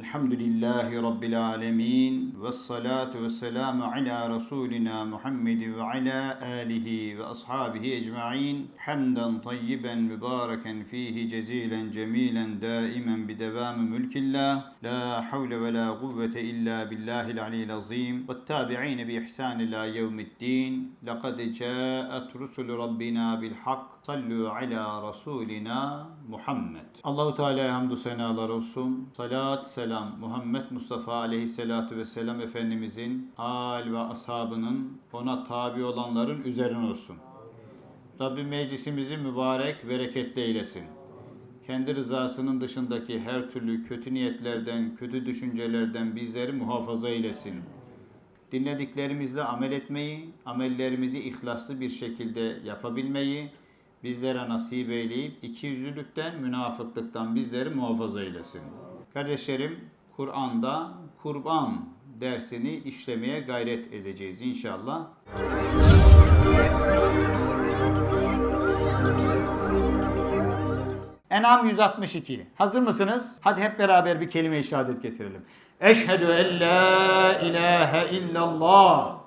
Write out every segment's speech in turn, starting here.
Elhamdülillahi Rabbil alemin. Ve salatu ve selamu ala Resulina Muhammed ve ala alihi ve ashabihi ecma'in. Hamdan tayyiben mübareken fihi cezilen cemilen daimen bidevamı mülkillah. La havle ve la kuvvete illa billahil aliyil azim. Ve tabi'ine bi ihsan ila yevmiddin. Lekad ca'at rusul Rabbina bil hak. Sallu ala Resulina Muhammed. Allahu Teala hamdü senalar olsun. Salat, selam Muhammed Mustafa aleyhissalatu vesselam Efendimizin hal ve ashabının ona tabi olanların üzerine olsun. Rabbim meclisimizi mübarek, bereketli eylesin. Kendi rızasının dışındaki her türlü kötü niyetlerden, kötü düşüncelerden bizleri muhafaza eylesin. Dinlediklerimizle amel etmeyi, amellerimizi ihlaslı bir şekilde yapabilmeyi bizlere nasip eyleyip ikiyüzlülükten, münafıklıktan bizleri muhafaza eylesin. Kardeşlerim, Kur'an'da kurban dersini işlemeye gayret edeceğiz inşallah. En'am 162. Hazır mısınız? Hadi hep beraber bir kelime-i şehadet getirelim. Eşhedü en la ilahe illallah.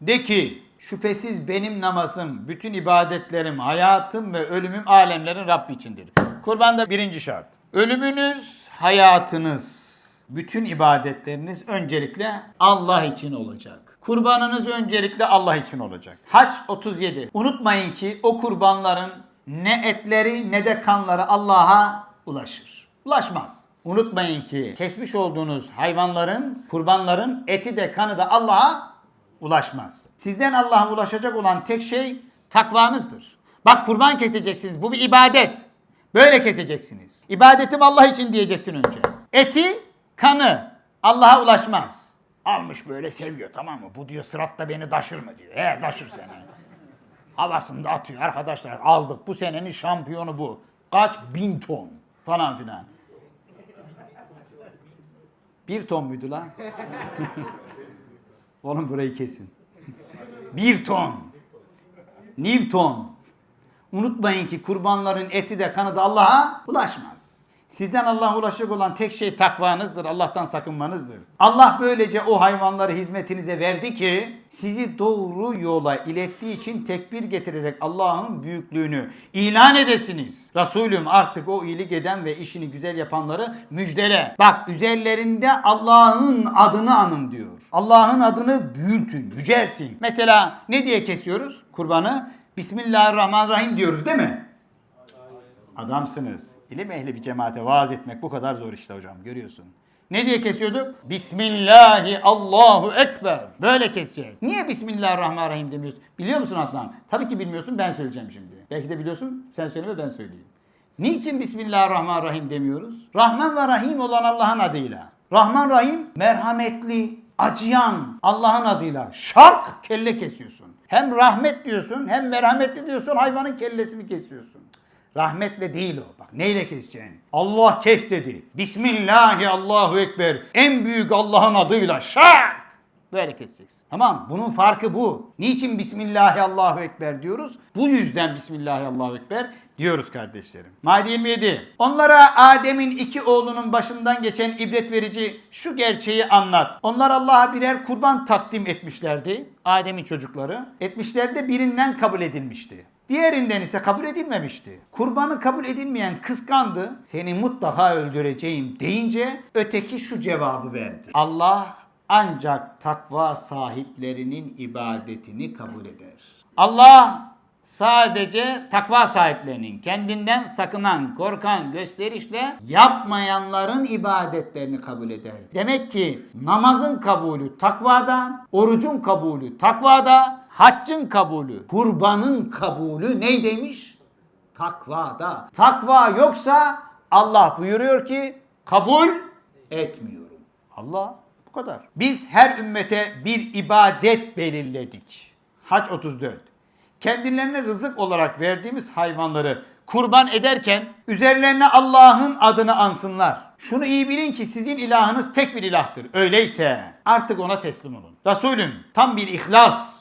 De ki şüphesiz benim namazım, bütün ibadetlerim, hayatım ve ölümüm alemlerin Rabbi içindir. Kurbanda birinci şart. Ölümünüz, hayatınız, bütün ibadetleriniz öncelikle Allah için olacak. Kurbanınız öncelikle Allah için olacak. Haç 37. Unutmayın ki o kurbanların ne etleri ne de kanları Allah'a ulaşır. Ulaşmaz. Unutmayın ki kesmiş olduğunuz hayvanların, kurbanların eti de kanı da Allah'a ulaşmaz. Sizden Allah'a ulaşacak olan tek şey takvanızdır. Bak kurban keseceksiniz. Bu bir ibadet. Böyle keseceksiniz. İbadetim Allah için diyeceksin önce. Eti, kanı Allah'a ulaşmaz. Almış böyle seviyor tamam mı? Bu diyor sıratta beni taşır mı diyor. He taşır seni. Havasında atıyor arkadaşlar aldık bu senenin şampiyonu bu. Kaç bin ton falan filan. Bir ton muydu lan? Oğlum burayı kesin. Bir ton. Newton. Unutmayın ki kurbanların eti de kanı da Allah'a ulaşmaz. Sizden Allah'a ulaşacak olan tek şey takvanızdır. Allah'tan sakınmanızdır. Allah böylece o hayvanları hizmetinize verdi ki sizi doğru yola ilettiği için tekbir getirerek Allah'ın büyüklüğünü ilan edesiniz. Resulüm artık o iyilik eden ve işini güzel yapanları müjdele. Bak üzerlerinde Allah'ın adını anın diyor. Allah'ın adını büyütün, yüceltin. Mesela ne diye kesiyoruz kurbanı? Bismillahirrahmanirrahim diyoruz değil mi? Adamsınız. İlim ehli bir cemaate vaaz etmek bu kadar zor işte hocam görüyorsun. Ne diye kesiyorduk? Bismillahi Allahu Ekber. Böyle keseceğiz. Niye Bismillahirrahmanirrahim demiyorsun? Biliyor musun Adnan? Tabii ki bilmiyorsun ben söyleyeceğim şimdi. Belki de biliyorsun sen söyleme ben söyleyeyim. Niçin Bismillahirrahmanirrahim demiyoruz? Rahman ve Rahim olan Allah'ın adıyla. Rahman Rahim merhametli, acıyan Allah'ın adıyla şak kelle kesiyorsun. Hem rahmet diyorsun hem merhametli diyorsun hayvanın kellesini kesiyorsun. Rahmetle değil o. Bak neyle keseceksin? Allah kes dedi. Bismillahi Allahu Ekber. En büyük Allah'ın adıyla şak. Böyle keseceksin. Tamam bunun farkı bu. Niçin Bismillahi Allahu Ekber diyoruz? Bu yüzden Bismillahi Allahu Ekber diyoruz kardeşlerim. Maide 27. Onlara Adem'in iki oğlunun başından geçen ibret verici şu gerçeği anlat. Onlar Allah'a birer kurban takdim etmişlerdi. Adem'in çocukları. Etmişler de birinden kabul edilmişti. Diğerinden ise kabul edilmemişti. Kurbanı kabul edilmeyen kıskandı. Seni mutlaka öldüreceğim deyince öteki şu cevabı verdi. Allah ancak takva sahiplerinin ibadetini kabul eder. Allah sadece takva sahiplerinin, kendinden sakınan, korkan, gösterişle yapmayanların ibadetlerini kabul eder. Demek ki namazın kabulü takvada, orucun kabulü takvada, haccın kabulü, kurbanın kabulü neydeymiş? Takvada. Takva yoksa Allah buyuruyor ki kabul etmiyorum. Allah bu kadar. Biz her ümmete bir ibadet belirledik. Hac 34. Kendilerine rızık olarak verdiğimiz hayvanları kurban ederken üzerlerine Allah'ın adını ansınlar. Şunu iyi bilin ki sizin ilahınız tek bir ilahtır. Öyleyse artık ona teslim olun. Resulüm tam bir ihlas.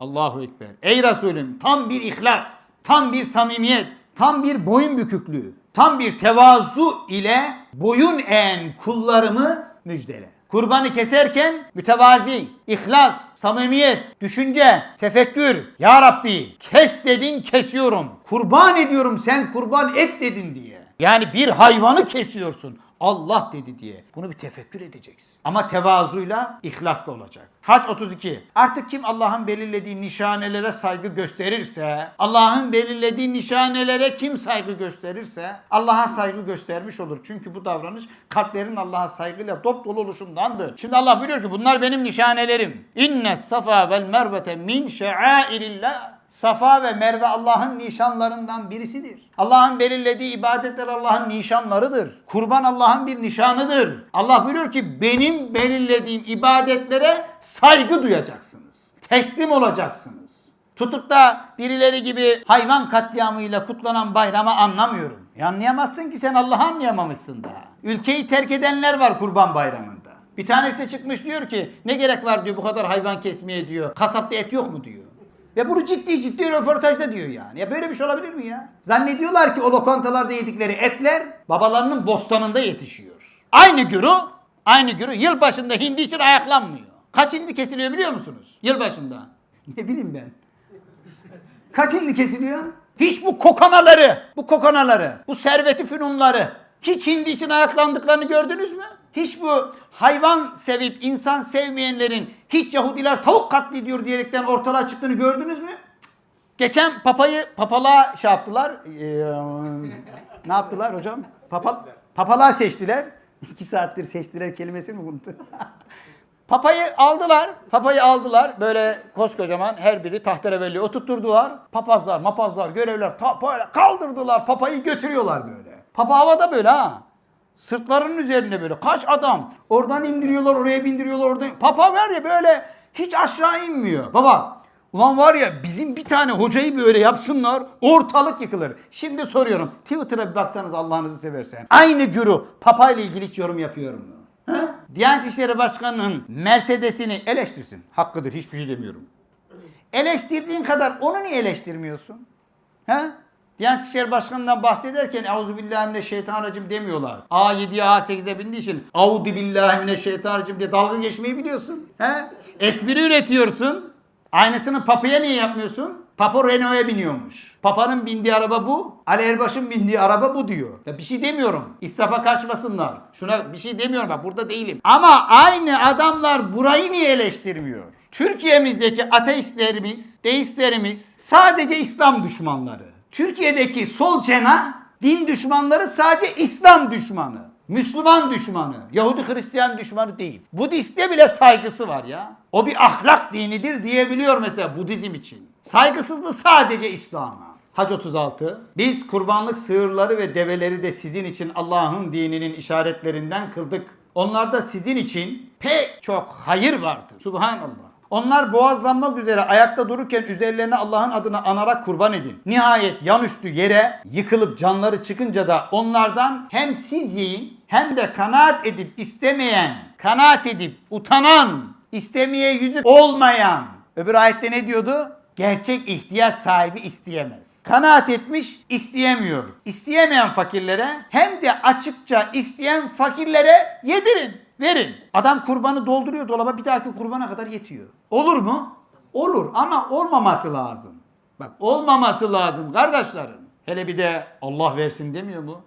Allahu Ekber. Ey Resulüm tam bir ihlas, tam bir samimiyet, tam bir boyun büküklüğü, tam bir tevazu ile boyun eğen kullarımı müjdele. Kurbanı keserken mütevazi, ihlas, samimiyet, düşünce, tefekkür. Ya Rabbi kes dedin kesiyorum. Kurban ediyorum sen kurban et dedin diye. Yani bir hayvanı kesiyorsun. Allah dedi diye. Bunu bir tefekkür edeceksin. Ama tevazuyla, ihlasla olacak. Hac 32. Artık kim Allah'ın belirlediği nişanelere saygı gösterirse, Allah'ın belirlediği nişanelere kim saygı gösterirse Allah'a saygı göstermiş olur. Çünkü bu davranış kalplerin Allah'a saygıyla dop dolu oluşundandır. Şimdi Allah buyuruyor ki bunlar benim nişanelerim. İnne safa vel mervete min şeairillah. Safa ve Merve Allah'ın nişanlarından birisidir. Allah'ın belirlediği ibadetler Allah'ın nişanlarıdır. Kurban Allah'ın bir nişanıdır. Allah buyuruyor ki benim belirlediğim ibadetlere saygı duyacaksınız. Teslim olacaksınız. Tutup da birileri gibi hayvan katliamıyla kutlanan bayramı anlamıyorum. Ya anlayamazsın ki sen Allah'ı anlayamamışsın daha. Ülkeyi terk edenler var kurban bayramında. Bir tanesi de çıkmış diyor ki ne gerek var diyor bu kadar hayvan kesmeye diyor. Kasapta et yok mu diyor. Ve bunu ciddi ciddi röportajda diyor yani. Ya böyle bir şey olabilir mi ya? Zannediyorlar ki o lokantalarda yedikleri etler babalarının bostanında yetişiyor. Aynı gürü, aynı gürü yılbaşında hindi için ayaklanmıyor. Kaç hindi kesiliyor biliyor musunuz? Yılbaşında. Ne bileyim ben. Kaç hindi kesiliyor? Hiç bu kokanaları, bu kokanaları, bu serveti fünunları hiç hindi için ayaklandıklarını gördünüz mü? Hiç bu hayvan sevip insan sevmeyenlerin hiç Yahudiler tavuk katlediyor diyerekten ortalığa çıktığını gördünüz mü? Geçen papayı papalığa şey yaptılar. Ee, ne yaptılar hocam? Papa, papalığa seçtiler. İki saattir seçtiler kelimesini mi unuttum? Papayı aldılar. Papayı aldılar. Böyle koskocaman her biri tahterevelli oturtturdular. Papazlar, mapazlar, görevler ta, kaldırdılar. Papayı götürüyorlar böyle. Papa havada böyle ha. Sırtlarının üzerinde böyle kaç adam. Oradan indiriyorlar, oraya bindiriyorlar, oradan. Papa var ya böyle hiç aşağı inmiyor. Baba Ulan var ya bizim bir tane hocayı böyle yapsınlar ortalık yıkılır. Şimdi soruyorum Twitter'a bir baksanız Allah'ınızı seversen. Aynı gürü Papa ile ilgili hiç yorum yapıyorum? Ha? Diyanet İşleri Başkanı'nın Mercedes'ini eleştirsin. Hakkıdır hiçbir şey demiyorum. Eleştirdiğin kadar onu niye eleştirmiyorsun? He? Diyanet İşleri Başkanı'ndan bahsederken Euzubillahimineşşeytanirracim demiyorlar. A7'ye A8'e bindiği için Euzubillahimineşşeytanirracim diye dalga geçmeyi biliyorsun. He? Espri üretiyorsun. Aynısını Papa'ya niye yapmıyorsun? Papa Renault'a biniyormuş. Papa'nın bindiği araba bu. Ali Erbaş'ın bindiği araba bu diyor. Ya bir şey demiyorum. İsrafa kaçmasınlar. Şuna bir şey demiyorum bak burada değilim. Ama aynı adamlar burayı niye eleştirmiyor? Türkiye'mizdeki ateistlerimiz, deistlerimiz sadece İslam düşmanları. Türkiye'deki sol cenah din düşmanları sadece İslam düşmanı. Müslüman düşmanı, Yahudi Hristiyan düşmanı değil. Budiste bile saygısı var ya. O bir ahlak dinidir diyebiliyor mesela Budizm için. Saygısızlığı sadece İslam'a. Hac 36. Biz kurbanlık sığırları ve develeri de sizin için Allah'ın dininin işaretlerinden kıldık. Onlarda sizin için pek çok hayır vardır. Subhanallah. Onlar boğazlanmak üzere ayakta dururken üzerlerine Allah'ın adını anarak kurban edin. Nihayet yanüstü yere yıkılıp canları çıkınca da onlardan hem siz yiyin hem de kanaat edip istemeyen, kanaat edip utanan, istemeye yüzü olmayan. Öbür ayette ne diyordu? Gerçek ihtiyaç sahibi isteyemez. Kanaat etmiş, isteyemiyor. İsteyemeyen fakirlere hem de açıkça isteyen fakirlere yedirin, verin. Adam kurbanı dolduruyor dolaba bir dahaki kurbana kadar yetiyor. Olur mu? Olur ama olmaması lazım. Bak olmaması lazım kardeşlerim. Hele bir de Allah versin demiyor mu?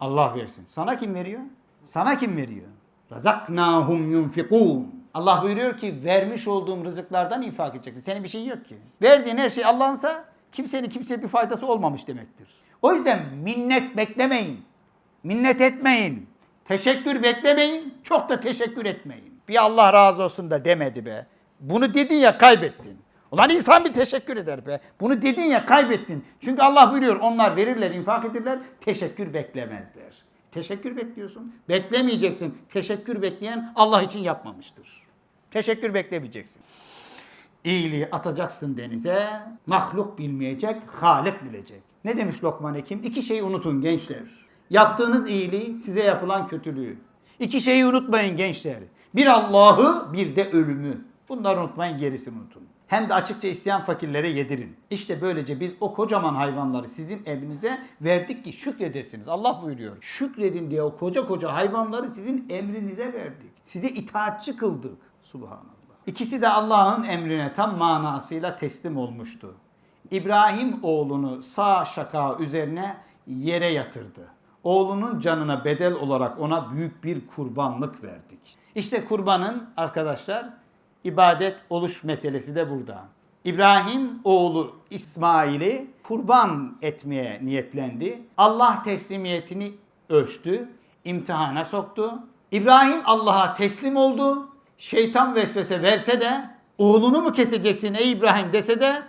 Allah versin. Sana kim veriyor? Sana kim veriyor? Razaknahum yunfikun. Allah buyuruyor ki vermiş olduğum rızıklardan infak edeceksin. Senin bir şeyin yok ki. Verdiğin her şey Allah'ınsa kimsenin kimseye bir faydası olmamış demektir. O yüzden minnet beklemeyin. Minnet etmeyin. Teşekkür beklemeyin. Çok da teşekkür etmeyin. Bir Allah razı olsun da demedi be. Bunu dedin ya kaybettin. Ulan insan bir teşekkür eder be. Bunu dedin ya kaybettin. Çünkü Allah buyuruyor onlar verirler, infak ederler, teşekkür beklemezler. Teşekkür bekliyorsun. Beklemeyeceksin. Teşekkür bekleyen Allah için yapmamıştır. Teşekkür beklemeyeceksin. İyiliği atacaksın denize, mahluk bilmeyecek, Halik bilecek. Ne demiş Lokman Hekim? İki şeyi unutun gençler. Yaptığınız iyiliği, size yapılan kötülüğü. İki şeyi unutmayın gençler. Bir Allah'ı, bir de ölümü. Bunları unutmayın, gerisini unutun. hem de açıkça isteyen fakirlere yedirin. İşte böylece biz o kocaman hayvanları sizin emrinize verdik ki şükredesiniz. Allah buyuruyor. Şükredin diye o koca koca hayvanları sizin emrinize verdik. Sizi itaatçı kıldık. Subhanallah. İkisi de Allah'ın emrine tam manasıyla teslim olmuştu. İbrahim oğlunu sağ şaka üzerine yere yatırdı. Oğlunun canına bedel olarak ona büyük bir kurbanlık verdik. İşte kurbanın arkadaşlar ibadet oluş meselesi de burada. İbrahim oğlu İsmail'i kurban etmeye niyetlendi. Allah teslimiyetini ölçtü, imtihana soktu. İbrahim Allah'a teslim oldu. Şeytan vesvese verse de oğlunu mu keseceksin ey İbrahim dese de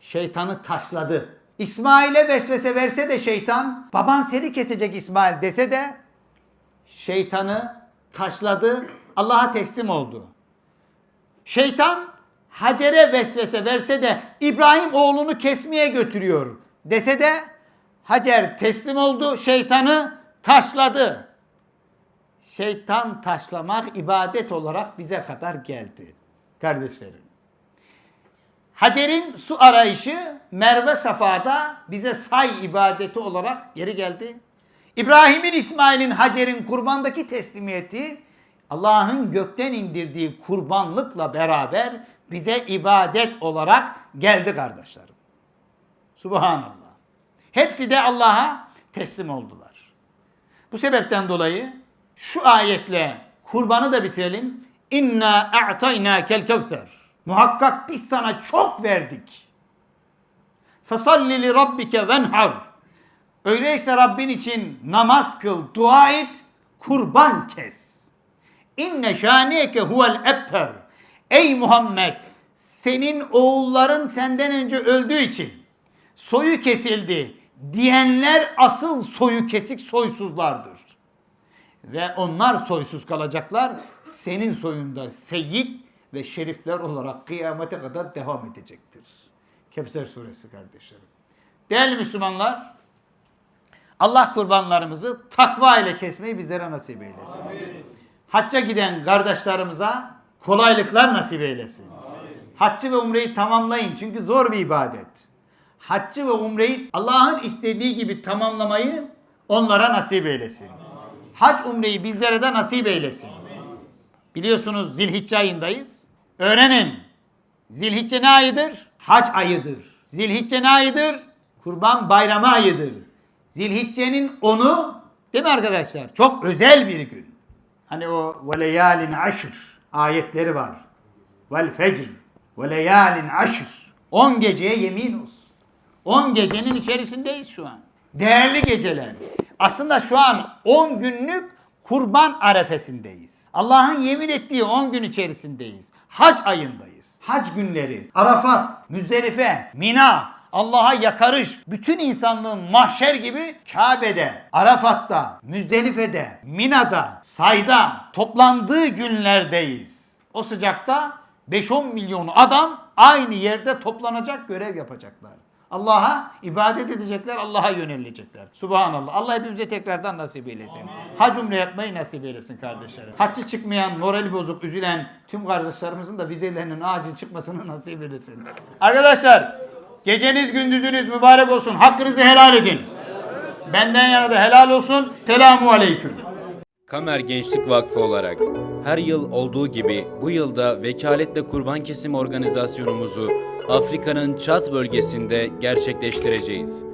şeytanı taşladı. İsmail'e vesvese verse de şeytan baban seni kesecek İsmail dese de şeytanı taşladı. Allah'a teslim oldu. Şeytan Hacer'e vesvese verse de İbrahim oğlunu kesmeye götürüyor dese de Hacer teslim oldu, şeytanı taşladı. Şeytan taşlamak ibadet olarak bize kadar geldi kardeşlerim. Hacer'in su arayışı Merve Safa'da bize say ibadeti olarak geri geldi. İbrahim'in, İsmail'in, Hacer'in kurbandaki teslimiyeti Allah'ın gökten indirdiği kurbanlıkla beraber bize ibadet olarak geldi kardeşlerim. Subhanallah. Hepsi de Allah'a teslim oldular. Bu sebepten dolayı şu ayetle kurbanı da bitirelim. İnna a'tayna kel kevser. Muhakkak biz sana çok verdik. Fesalli li rabbike venhar. Öyleyse Rabbin için namaz kıl, dua et, kurban kes. İnne şaniyeke huvel ebter. Ey Muhammed senin oğulların senden önce öldüğü için soyu kesildi diyenler asıl soyu kesik soysuzlardır. Ve onlar soysuz kalacaklar. Senin soyunda seyyid ve şerifler olarak kıyamete kadar devam edecektir. Kevser suresi kardeşlerim. Değerli Müslümanlar, Allah kurbanlarımızı takva ile kesmeyi bizlere nasip eylesin. Hacca giden kardeşlerimize kolaylıklar nasip eylesin. Haccı ve umreyi tamamlayın çünkü zor bir ibadet. Haccı ve umreyi Allah'ın istediği gibi tamamlamayı onlara nasip eylesin. Hac umreyi bizlere de nasip eylesin. Biliyorsunuz Zilhicce ayındayız. Öğrenin. Zilhicce ne ayıdır? Hac ayıdır. Zilhicce ne ayıdır? Kurban bayramı ayıdır. Zilhicce'nin onu değil mi arkadaşlar? Çok özel bir gün. Hani o ve leyalin aşr ayetleri var. Vel fecr ve leyalin aşr. 10 geceye yemin olsun. 10 gecenin içerisindeyiz şu an. Değerli geceler. Aslında şu an 10 günlük kurban arefesindeyiz. Allah'ın yemin ettiği 10 gün içerisindeyiz. Hac ayındayız. Hac günleri, Arafat, Müzdelife, Mina, Allah'a yakarış, bütün insanlığın mahşer gibi Kabe'de, Arafat'ta, Müzdelife'de, Mina'da, Say'da toplandığı günlerdeyiz. O sıcakta 5-10 milyon adam aynı yerde toplanacak görev yapacaklar. Allah'a ibadet edecekler, Allah'a yönelecekler. Subhanallah. Allah hepimize tekrardan nasip eylesin. Hac umre yapmayı nasip eylesin kardeşlerim. Haccı çıkmayan, morali bozuk, üzülen tüm kardeşlerimizin de vizelerinin acil çıkmasını nasip eylesin. Arkadaşlar, geceniz gündüzünüz mübarek olsun. Hakkınızı helal edin. Benden yana da helal olsun. Selamu aleyküm. Kamer Gençlik Vakfı olarak her yıl olduğu gibi bu yılda vekaletle kurban kesim organizasyonumuzu Afrika'nın Çat bölgesinde gerçekleştireceğiz.